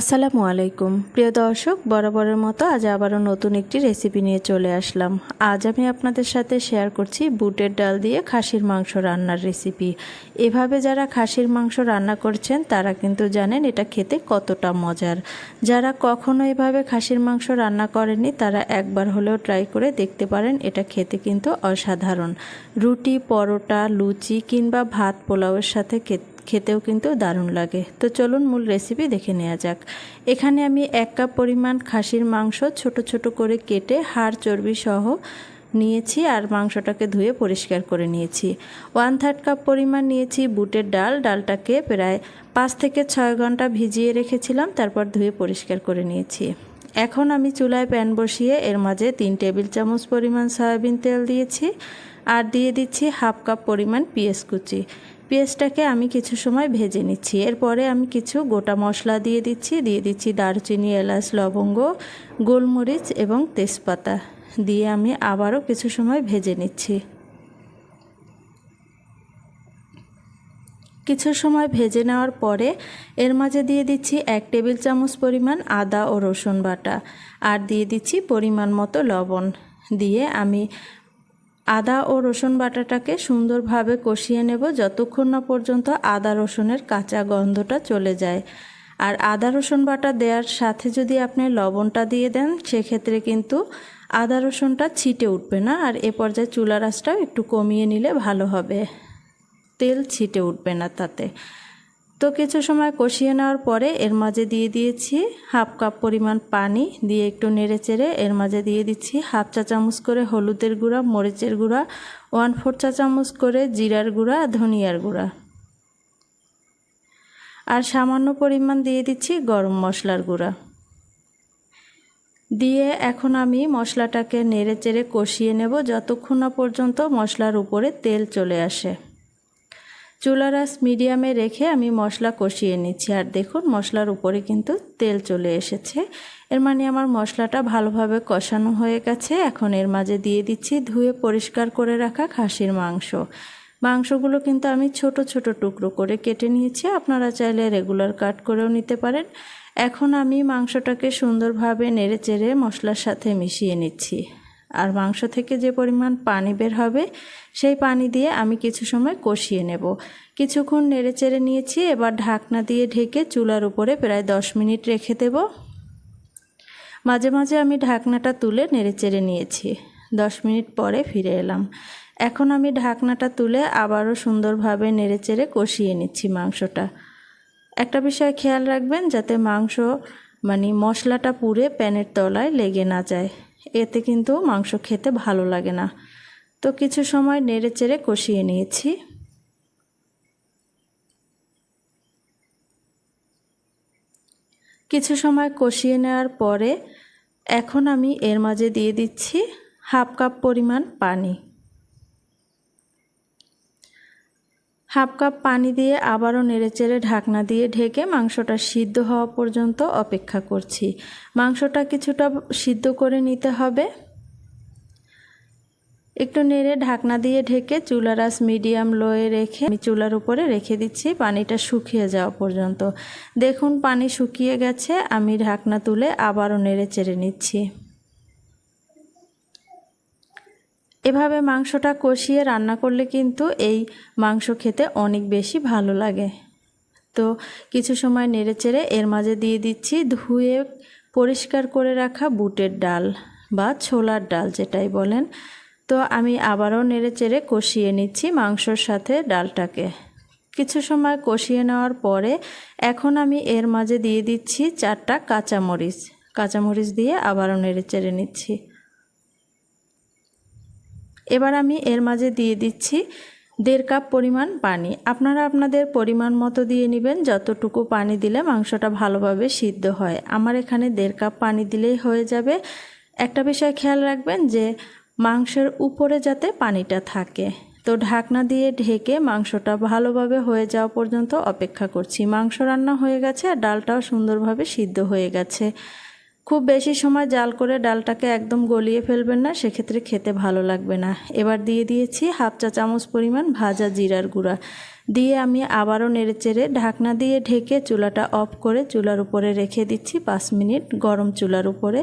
আসসালামু আলাইকুম। প্রিয় দর্শক, বরাবরের মতো আজ আবারও নতুন একটি রেসিপি নিয়ে চলে আসলাম। আজ আমি আপনাদের সাথে শেয়ার করছি বুটের ডাল দিয়ে খাসির মাংস রান্নার রেসিপি এভাবে যারা খাসির মাংস রান্না করছেন, তারা কিন্তু জানেন এটা খেতে কতটা মজার। যারা কখনো এভাবে খাসির মাংস রান্না করেননি, তারা একবার হলেও ট্রাই করে দেখতে পারেন, এটা খেতে কিন্তু অসাধারণ। রুটি, পরোটা, লুচি কিংবা ভাত পোলাওয়ের সাথে খেতে খেতেও কিন্তু দারুণ লাগে। তো চলুন মূল রেসিপি দেখে নেওয়া যাক। এখানে আমি এক কাপ পরিমাণ খাসির মাংস ছোট ছোট করে কেটে হাড় চর্বি সহ নিয়েছি আর মাংসটাকে ধুয়ে পরিষ্কার করে নিয়েছি। ওয়ান থার্ড কাপ পরিমাণ নিয়েছি বুটের ডাল। ডালটাকে প্রায় পাঁচ থেকে ছয় ঘণ্টা ভিজিয়ে রেখেছিলাম, তারপর ধুয়ে পরিষ্কার করে নিয়েছি। এখন আমি চুলায় প্যান বসিয়ে এর মাঝে তিন টেবিল চামচ পরিমাণ সয়াবিন তেল দিয়েছি আর দিয়ে দিচ্ছি হাফ কাপ পরিমাণ পেঁয়াজ কুচি। পেঁয়াজটাকে আমি কিছু সময় ভেজে নিচ্ছি। এরপরে আমি কিছু গোটা মশলা দিয়ে দিচ্ছি। দিয়ে দিচ্ছি দারচিনি, এলাচ, লবঙ্গ, গোলমরিচ এবং তেজপাতা। দিয়ে আমি আবারও কিছু সময় ভেজে নিচ্ছি। কিছু সময় ভেজে নেওয়ার পরে এর মাঝে দিয়ে দিচ্ছি এক টেবিল চামচ পরিমাণ আদা ও রসুন বাটা। আর দিয়ে দিচ্ছি পরিমাণ মতো লবণ। দিয়ে আমি আদা ও রসুন বাটাটাকে সুন্দরভাবে কষিয়ে নেব যতক্ষণ না পর্যন্ত আদা রসুনের কাঁচা গন্ধটা চলে যায়। আর আদা রসুন বাটা দেওয়ার সাথে যদি আপনি লবণটা দিয়ে দেন, সেক্ষেত্রে কিন্তু আদা রসুনটা ছিটে উঠবে না। আর এ পর্যায়ে চুলা রাসটাও একটু কমিয়ে নিলে ভালো হবে। তেল ছিটে উঠবে না তাতে। তো কিছু সময় কষিয়ে নেওয়ার পরে এর মাঝে দিয়ে দিয়েছি হাফ কাপ পরিমাণ পানি, দিয়ে একটু নেড়ে চেড়ে এর মাঝে দিয়ে দিচ্ছি হাফ চা চামচ করে হলুদের গুঁড়া, মরিচের গুঁড়া, ওয়ান ফোর চা চামচ করে জিরার গুঁড়া, ধনিয়ার গুঁড়া। আর সামান্য পরিমাণ দিয়ে দিচ্ছি গরম মশলার গুঁড়া। দিয়ে এখন আমি মশলাটাকে নেড়ে চেড়ে কষিয়ে নেব যতক্ষণ না পর্যন্ত মশলার উপরে তেল চলে আসে। চুলারাস মিডিয়ামে রেখে আমি মশলা কষিয়ে নিচ্ছি। আর দেখুন, মশলার উপরে কিন্তু তেল চলে এসেছে। এর মানে আমার মশলাটা ভালোভাবে কষানো হয়ে গেছে। এখন এর মাঝে দিয়ে দিচ্ছি ধুয়ে পরিষ্কার করে রাখা খাসির মাংস। মাংসগুলো কিন্তু আমি ছোট ছোট টুকরো করে কেটে নিয়েছি। আপনারা চাইলে রেগুলার কাট করেও নিতে পারেন। এখন আমি মাংসটাকে সুন্দরভাবে নেড়ে চেড়ে মশলার সাথে মিশিয়ে নিচ্ছি। আর মাংস থেকে যে পরিমাণ পানি বের হবে, সেই পানি দিয়ে আমি কিছু সময় কষিয়ে নেব। কিছুক্ষণ নেড়ে চেড়ে নিয়েছি, এবার ঢাকনা দিয়ে ঢেকে চুলার উপরে প্রায় দশ মিনিট রেখে দেব। মাঝে মাঝে আমি ঢাকনাটা তুলে নেড়ে চেড়ে নিয়েছি। দশ মিনিট পরে ফিরে এলাম। এখন আমি ঢাকনাটা তুলে আবারও সুন্দরভাবে নেড়ে চেড়ে কষিয়ে নিচ্ছি মাংসটা। একটা বিষয় খেয়াল রাখবেন, যাতে মাংস মানে মশলাটা পুড়ে প্যানের তলায় লেগে না যায়। এতে কিন্তু মাংস খেতে ভালো লাগে না। তো কিছু সময় নেড়ে চেড়ে কষিয়ে নিয়েছি। কিছু সময় কষিয়ে নেওয়ার পরে এখন আমি এর মাঝে দিয়ে দিচ্ছি হাফ কাপ পরিমাণ পানি। হাফ কাপ পানি দিয়ে আবারও নেড়েচেড়ে ঢাকনা দিয়ে ঢেকে মাংসটা সিদ্ধ হওয়া পর্যন্ত অপেক্ষা করছি। মাংসটা কিছুটা সিদ্ধ করে নিতে হবে। একটু নেড়ে ঢাকনা দিয়ে ঢেকে চুলার আস মিডিয়াম লোয়ে রেখে আমি চুলার উপরে রেখে দিচ্ছি পানিটা শুকিয়ে যাওয়া পর্যন্ত। দেখুন পানি শুকিয়ে গেছে, আমি ঢাকনা তুলে আবারও নেড়ে চেড়ে নিচ্ছি। এভাবে মাংসটা কষিয়ে রান্না করলে কিন্তু এই মাংস খেতে অনেক বেশি ভালো লাগে। তো কিছু সময় নেড়ে চেড়ে এর মাঝে দিয়ে দিচ্ছি ধুয়ে পরিষ্কার করে রাখা বুটের ডাল বা ছোলার ডাল যেটাই বলেন। তো আমি আবারও নেড়ে চেড়ে কষিয়ে নিচ্ছি মাংসর সাথে ডালটাকে। কিছু সময় কষিয়ে নেওয়ার পরে এখন আমি এর মাঝে দিয়ে দিচ্ছি চারটা কাঁচামরিচ। কাঁচামরিচ দিয়ে আবারও নেড়ে চেড়ে নিচ্ছি। এবার আমি এর মাঝে দিয়ে দিচ্ছি দেড় কাপ পরিমাণ পানি। আপনারা আপনাদের পরিমাণ মতো দিয়ে নেবেন, যতটুকু পানি দিলে মাংসটা ভালোভাবে সিদ্ধ হয়। আমার এখানে দেড় কাপ পানি দিলেই হয়ে যাবে। একটা বিষয় খেয়াল রাখবেন যে মাংসের উপরে যাতে পানিটা থাকে। তো ঢাকনা দিয়ে ঢেকে মাংসটা ভালোভাবে হয়ে যাওয়া পর্যন্ত অপেক্ষা করছি। মাংস রান্না হয়ে গেছে আর ডালটাও সুন্দরভাবে সিদ্ধ হয়ে গেছে। খুব বেশি সময় জাল করে ডালটাকে একদম গলিয়ে ফেলবেন না, সেক্ষেত্রে খেতে ভালো লাগবে না। এবার দিয়ে দিয়েছি হাফ চা চামচ পরিমাণ ভাজা জিরার গুঁড়া। দিয়ে আমি আবারও নেড়েচেড়ে ঢাকনা দিয়ে ঢেকে চুলাটা অফ করে চুলার উপরে রেখে দিচ্ছি পাঁচ মিনিট গরম চুলার উপরে।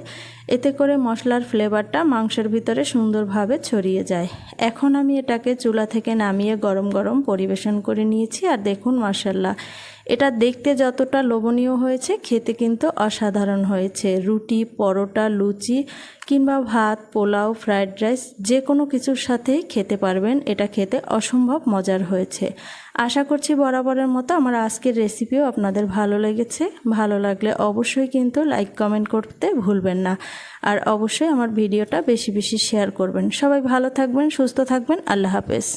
এতে করে মশলার ফ্লেভারটা মাংসের ভিতরে সুন্দরভাবে ছড়িয়ে যায়। এখন আমি এটাকে চুলা থেকে নামিয়ে গরম গরম পরিবেশন করে নিয়েছি আর দেখুন মাসাল্লাহ এটা দেখতে যতটা লোভনীয় হয়েছে, খেতে কিন্তু অসাধারণ হয়েছে। রুটি, পরোটা, লুচি কিংবা ভাত, পোলাও, ফ্রায়েড রাইস যে কোনো কিছুর সাথেই খেতে পারবেন, এটা খেতে অসম্ভব মজার হয়েছে। আশা করছি বরাবরের মতো আমার আজকের রেসিপিও আপনাদের ভালো লেগেছে। ভালো লাগলে অবশ্যই কিন্তু লাইক কমেন্ট করতে ভুলবেন না। আর অবশ্যই আমার ভিডিওটা বেশি বেশি শেয়ার করবেন। সবাই ভালো থাকবেন, সুস্থ থাকবেন। আল্লাহ হাফেজ।